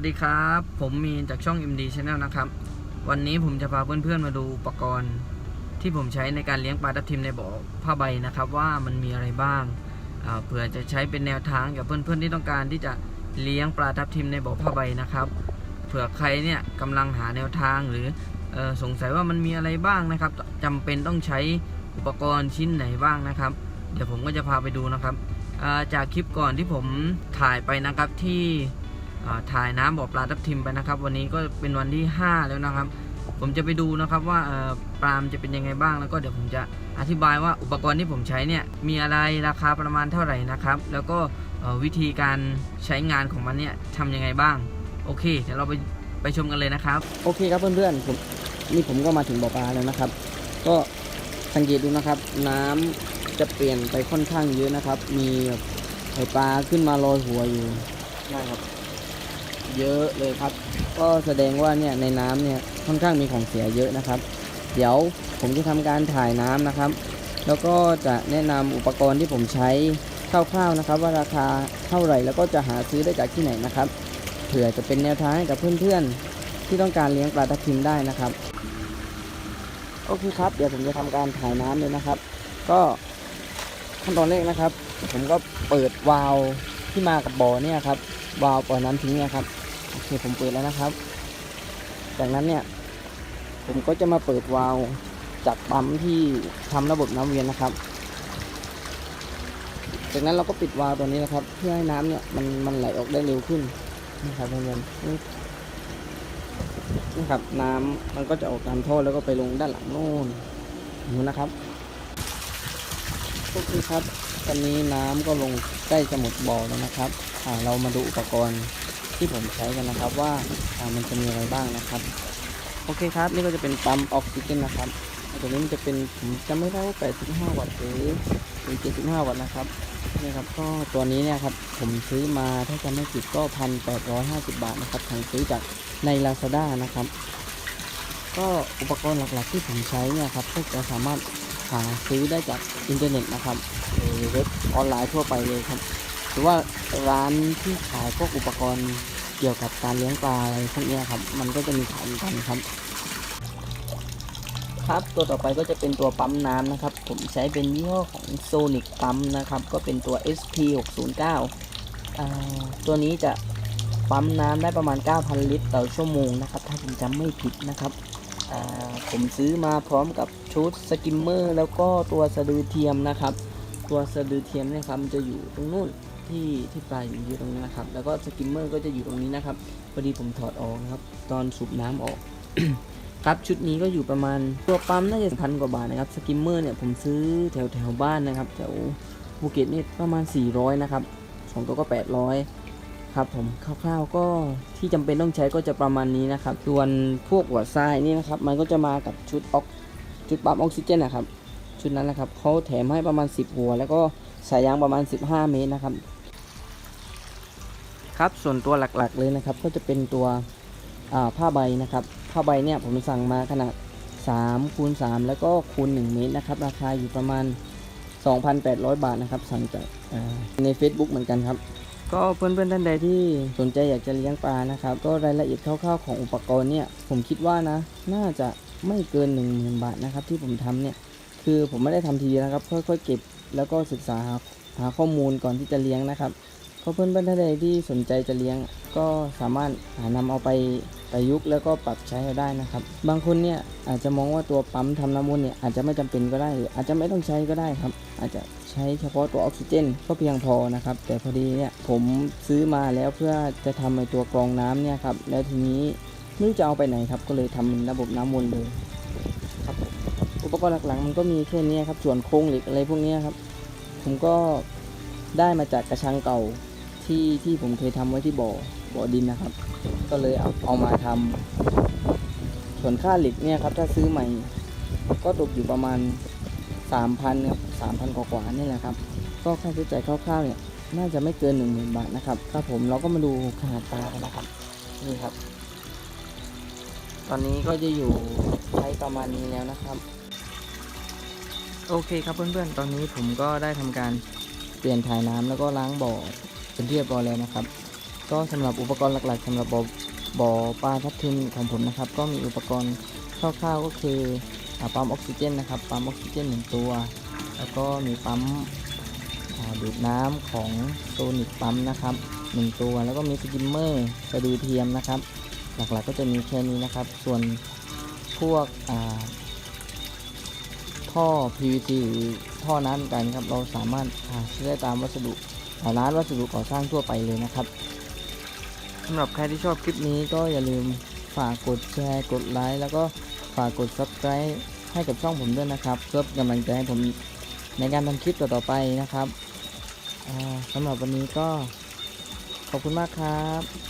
วัสดีครับ ผมมีนจากช่อง MD Channel นะครับ วันนี้ผมจะพาเพื่อนๆมาดูอุปกรณ์ ที่ผมใช้ในการเลี้ยงปลาทับทิมในบ่อผ้าใบนะครับ ว่ามันมีอะไรบ้างอ่าเผื่อจะใช้เป็นแนวทางกับเพื่อนๆที่ต้องการที่จะเลี้ยงปลาทับทิมในบ่อผ้าใบนะครับ เผื่อใครเนี่ยกำลังหาแนวทางหรืออสงสัยว่ามันมีอะไรบ้างนะครับจำเป็นต้องใช้อุปกรณ์ชิ้นไหนบ้างนะครับ เดี๋ยวผมก็จะพาไปดูนะครับาจากคลิปก่อนที่ผมถ่ายไปนะครับที่ ถ่ายน้ำบ่อปลาทับทิมไปนะครับ วันนี้ก็เป็นวันที่ 5 แล้วนะครับ ผมจะไปดูนะครับว่าเอ่อปลามนจะเป็นยังไงบ้างแล้วก็เดี๋ยวผมจะอธิบายว่าอุปกรณ์ที่ผมใช้เนี่ยมีอะไรราคาประมาณเท่าไหร่นะครับ แล้วก็เอ่อวิธีการใช้งานของมันเนี่ยทำยังไงบ้าง โอเค เดี๋ยวเราไปไปชมกันเลยนะครับ โอเคครับเพื่อนๆผมนี่ผมก็มาถึงบ่อปลาแล้วนะครับ ก็สังเกตดูนะครับ น้ำจะเปลี่ยนไปค่อนข้างเยอะนะครับ มีแบบไข่ปลาขึ้นมาลอยหัวอยู่นะครับ เยอะเลยครับ ก็แสดงว่าเนี่ยในน้ำเนี่ยค่อนข้างมีของเสียเยอะนะครับ เดี๋ยวผมจะทำการถ่ายน้ำนะครับ แล้วก็จะแนะนำอุปกรณ์ที่ผมใช้คร่าวๆนะครับ ว่าราคาเท่าไหร่แล้วก็จะหาซื้อได้จากที่ไหนนะครับ เผื่อจะเป็นแนวทางให้กับเพื่อนๆ ที่ต้องการเลี้ยงปลาทับทิมได้นะครับโอเคครับ เดี๋ยวผมจะทำการถ่ายน้ำเลยนะครับ ก็ขั้นตอนแรกนะครับ ผมก็เปิดวาล์วที่มากับบ่อเนี่ยครับวาล์วปล่อยน้ำทิ้งเนี่ยครับ เคผมเปิดแล้วนะครับ จากนั้นเนี่ย ผมก็จะมาเปิดวาล์วจากปั๊มที่ทำระบบน้ำเวียนนะครับ จากนั้นเราก็ปิดวาล์วตัวนี้นะครับ เพื่อให้น้ำเนี่ยมันมันไหลออกได้เร็วขึ้นนะครับเพื่อนๆนี่นะครับน้ำมันก็จะออกตามท่อแล้วก็ไปลงด้านหลังโน่นนู่นนะครับโอเคครับตอนนี้น้ำก็ลงใกล้จะหมดบ่อแล้วนะครับอ่าเรามาดูอุปกรณ์ ที่ผมใช้กันนะครับว่ามันจะมีอะไรบ้างนะครับโอเคครับนี่ก็จะเป็นปั๊มออกซิเจนนะครับตัวนี้มันจะเป็นผมจำไม่ได้ว่า85 วัตต์หรือ75 วัตต์นะครับนี่ครับก็ตัวนี้เนี่ยครับผมซื้อมาถ้าจำไม่ผิดก็1,850บาทนะครับทางซื้อจากใน Lazada นะครับ ก็อุปกรณ์หลักๆที่ผมใช้เนี่ยครับก็จะสามารถหาซื้อได้จากอินเทอร์เน็ตนะครับหรือเว็บออนไลน์ทั่วไปเลยครับ หรือว่าร้านที่ขายพวกอุปกรณ์เกี่ยวกับการเลี้ยงปลาอะไรพวกนี้ครับ มันก็จะมีขายเหมือนกันครับ ครับตัวต่อไปก็จะเป็นตัวปั๊มน้ำนะครับ ผมใช้เป็นยี่ห้อของ Sonic ปั๊มนะครับ ก็เป็นตัว SP 609อ่าตัวนี้จะปั๊มน้ำได้ประมาณ 9,000 ลิตรต่อชั่วโมงนะครับ ถ้าผมจำไม่ผิดนะครับผมซื้อมาพร้อมกับชุดสกิมเมอร์ แล้วก็ตัวสะดือเทียมนะครับ ตัวสะดือเทียมเนี่ยครับมันจะอยู่ตรงนู้น ที่ที่ปลายอยู่อยู่ตรงนี้นะครับ แล้วก็สกิมเมอร์ก็จะอยู่ตรงนี้นะครับพอดีผมถอดออกนะครับ ตอนสูบน้ำออก ครับชุดนี้ก็อยู่ประมาณตัวปั๊มน่าจะพันกว่าบาทนะครับสกิมเมอร์เนี่ยผมซื้อแถวแถวบ้านนะครับแถวภูเก็ตนี่ประมาณ 400 นะครับสองตัวก็ 800 ครับผมคร่าวๆก็ที่จำเป็นต้องใช้ก็จะประมาณนี้นะครับส่วนพวกหัวทรายนี่นะครับ มันก็จะมากับชุดออกชุดปั๊มออกซิเจนนะครับชุดนั้นนะครับเขาแถมให้ประมาณ 10 หัว แล้วก็สายยางประมาณ 15 เมตรนะครับ ครับ ส่วนตัวหลักๆเลยนะครับ ก็จะเป็นตัวผ้าใบนะครับ ผ้าใบเนี่ยผมสั่งมาขนาด3คูณ3แล้วก็คูณ1เมตรนะครับ ราคาอยู่ประมาณ 2,800 บาทนะครับ สั่งจากใน Facebook เหมือนกันครับ ก็เพื่อนๆท่านใดที่สนใจอยากจะเลี้ยงปลานะครับ ก็รายละเอียดคร่าวๆของอุปกรณ์เนี่ย ผมคิดว่านะ น่าจะไม่เกิน 10,000 บาทนะครับ ที่ผมทำเนี่ย คือผมไม่ได้ทำทีนะครับ ค่อยๆเก็บแล้วก็ศึกษาหาข้อมูลก่อนที่จะเลี้ยงนะครับ เพราะเพื่อนๆท่านใดที่สนใจจะเลี้ยง ก็สามารถหานำเอาไปประยุกต์แล้วก็ปรับใช้ได้นะครับ บางคนเนี่ยอาจจะมองว่าตัวปั๊มทำน้ำมันเนี่ยอาจจะไม่จำเป็นก็ได้หรืออาจจะไม่ต้องใช้ก็ได้ครับ อาจจะใช้เฉพาะตัวออกซิเจนก็เพียงพอนะครับ แต่พอดีเนี่ยผมซื้อมาแล้วเพื่อจะทำในตัวกรองน้ำเนี่ยครับ แล้วทีนี้ไม่รู้จะเอาไปไหนครับ ก็เลยทำเป็นระบบน้ำวนเลยครับอุปกรณ์หลักๆมันก็มีแค่นี้ครับ ส่วนโครงเหล็กอะไรพวกนี้ครับ ผมก็ได้มาจากกระชังเก่า ที่ที่ผมเคยทำไว้ที่บ่อบ่อดินนะครับ ก็เลยเอาเอามาทำส่วนค่าเหล็กเนี่ยครับ ถ้าซื้อใหม่ ก็ตกอยู่ประมาณ3,000ครับ3,000กว่าๆนี่แหละครับ ก็ค่าใช้จ่ายคร่าวๆเนี่ยน่าจะไม่เกิน1 0,000บาทนะครับครับผมเราก็มาดูขนาดปลากันนะครับนี่ครับ ตอนนี้ก็จะอยู่ใช้ประมาณนี้แล้วนะครับ โอเคครับเพื่อนๆ ตอนนี้ผมก็ได้ทำการเปลี่ยนถ่ายน้ำแล้วก็ล้างบ่อ เป็นที่เรียบร้อยแล้วนะครับ ก็สำหรับอุปกรณ์หลักๆสำหรับบ่อบ่อปลาทับทิมของผมนะครับ ก็มีอุปกรณ์คร่าวๆก็คืออปั๊มออกซิเจนนะครับปั๊มออกซิเจนหนึ่งตัว แล้วก็มีปั๊มดูดน้ำของโซนิกปั๊มนะครับหนึ่งตัวแล้วก็มีสกิมเมอร์สะดือเทียมนะครับ หลักๆก็จะมีแค่นี้นะครับ ส่วนพวกท่อ PVC ท่อน้ำกันครับเราสามารถซื้อได้ตามวัสดุ ร้านวัสดุก่อสร้างทั่วไปเลยนะครับสำหรับใครที่ชอบคลิปนี้ก็อย่าลืมฝากกดแชร์กดไลค์แล้วก็ฝากกด subscribe ให้กับช่องผมด้วยนะครับเพื่อกำลังใจให้ผมในการทำคลิปต่อๆไปนะครับสำหรับวันนี้ก็ขอบคุณมากครับ